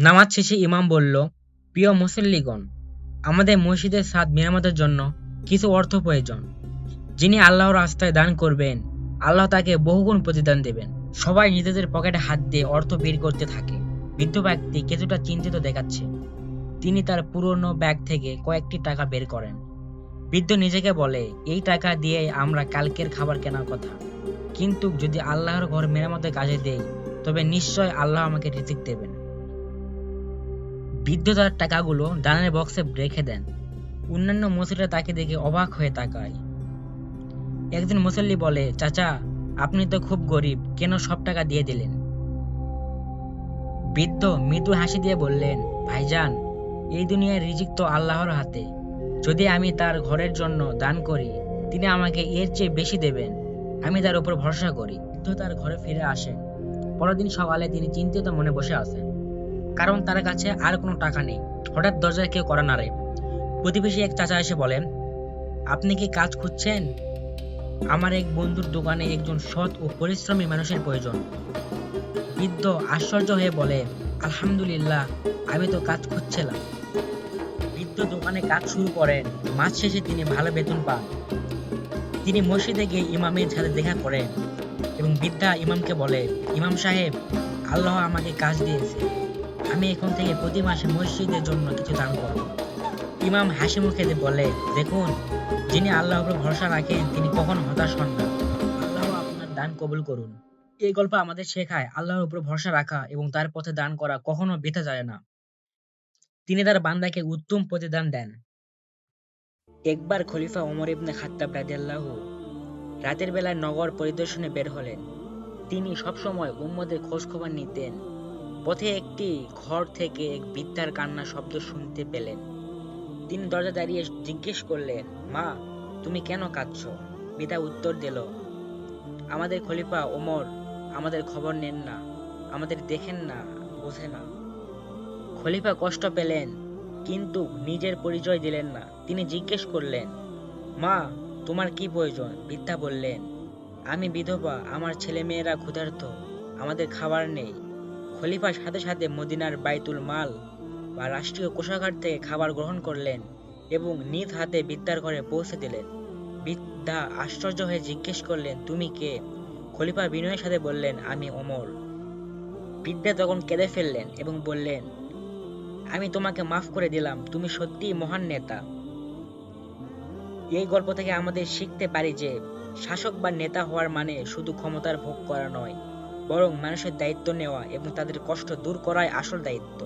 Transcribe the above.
নামাজ শেষে ইমাম বলল, প্রিয় মুসল্লিগণ, আমাদের মসজিদের ছাদ মেরামতের জন্য কিছু অর্থ প্রয়োজন। যিনি আল্লাহর রাস্তায় দান করবেন, আল্লাহ তাকে বহুগুণ প্রতিদান দেবেন। সবাই নিজেদের পকেটে হাত দিয়ে অর্থ বের করতে থাকে। বৃদ্ধ ব্যক্তি কিছুটা চিন্তিত দেখাচ্ছে। তিনি তার পুরনো ব্যাগ থেকে কয়েকটি টাকা বের করেন। বৃদ্ধ নিজেকে বলে, এই টাকা দিয়ে আমরা কালকের খাবার কেনার কথা। কিন্তু যদি আল্লাহর ঘর মেরামতের কাজে দেই, তবে নিশ্চয় আল্লাহ আমাকে রিজিক দেবেন। বৃদ্ধ তার টাকাগুলো দানের বক্সে রেখে দেন। অন্যান্য মুসল্লিরা তাকে দেখে অবাক হয়ে তাকায়। একদিন মুসল্লি বলে, চাচা, আপনি তো খুব গরিব, কেন সব টাকা দিয়ে দিলেন? বৃদ্ধ মৃদু হাসি দিয়ে বললেন, ভাইজান, এই দুনিয়ার রিজিক তো আল্লাহর হাতে। যদি আমি তার ঘরের জন্য দান করি, তিনি আমাকে এর চেয়ে বেশি দেবেন। আমি তার উপর ভরসা করি। বৃদ্ধ তার ঘরে ফিরে আসেন পরদিন সকালে তিনি চিন্তিত মনে বসে আছেন। কারণ তার কাছে আর কোনো টাকা নেই। হঠাৎ দরজায় কেউ করা নাড়ে। প্রতিবেশী এক চাচা এসে বলেন আপনি কি কাজ খুঁজছেন? আমার এক বন্ধুর দোকানে একজন সৎ ও পরিশ্রমী মানুষের প্রয়োজন। বৃদ্ধ আশ্চর্য হয়ে বলে, আলহামদুলিল্লাহ, আমি তো কাজ খুঁজছিলাম। বৃদ্ধ দোকানে কাজ শুরু করেন মাস শেষে তিনি ভালো বেতন পান। তিনি মসজিদে গিয়ে ইমামের সাথে দেখা করেন এবং বৃদ্ধা ইমামকে বলে, ইমাম সাহেব, আল্লাহ আমাকে কাজ দিয়েছে। আমি এখন থেকে প্রতি মাসে মসজিদের জন্য কিছু দান করব। ইমাম হাসি মুখে বলে, দেখুন, যিনি আল্লাহর উপর ভরসা রাখেন, তিনি কখনো হতাশ হন না। আল্লাহ আপনার দান কবুল করুন। এই গল্প আমাদের শেখায় আল্লাহর উপর ভরসা রাখা এবং তার পথে দান করা কখনো বৃথা যায় না। তিনি তার বান্দাকে উত্তম প্রতিদান দেন। একবার খলিফা ওমর ইবনে খাত্তাব রাদিয়াল্লাহু রাতের বেলায় নগর পরিদর্শনে বের হলেন। তিনি সবসময় উম্মদের খোঁজ খবর নিতেন। পথে একটি ঘর থেকে এক বৃদ্ধার কান্না শব্দ শুনতে পেলেন। তিনি দরজা দাঁড়িয়ে জিজ্ঞেস করলেন, মা, তুমি কেন কাঁদছ? পিতা উত্তর দিল, আমাদের খলিফা ওমর আমাদের খবর নেন না, আমাদের দেখেন না, বোঝে না। খলিফা কষ্ট পেলেন, কিন্তু নিজের পরিচয় দিলেন না। তিনি জিজ্ঞেস করলেন, মা, তোমার কি প্রয়োজন? বৃদ্ধা বললেন, আমি বিধবা, আমার ছেলে মেয়েরা ক্ষুধার্ত, আমাদের খাবার নেই। খলিফা সাথে সাথে মদিনার বাইতুল মাল বা রাষ্ট্রীয় কোষাগার থেকে খাবার গ্রহণ করলেন এবং নিজ হাতে বিদ্যার ঘরে পৌঁছে দিলেন। বৃদ্ধা আশ্চর্য হয়ে জিজ্ঞেস করলেন, তুমি কে? খলিফা বিনয়ের সাথে বললেন, আমি অমর বৃদ্ধা তখন কেঁদে ফেললেন এবং বললেন, আমি তোমাকে মাফ করে দিলাম, তুমি সত্যিই মহান নেতা। এই গল্প থেকে আমাদের শিখতে পারি যে শাসক বা নেতা হওয়ার মানে শুধু ক্ষমতার ভোগ করা নয়। বরং মানুষের দায়িত্ব নেওয়া এবং তাদের কষ্ট দূর করাই আসল দায়িত্ব।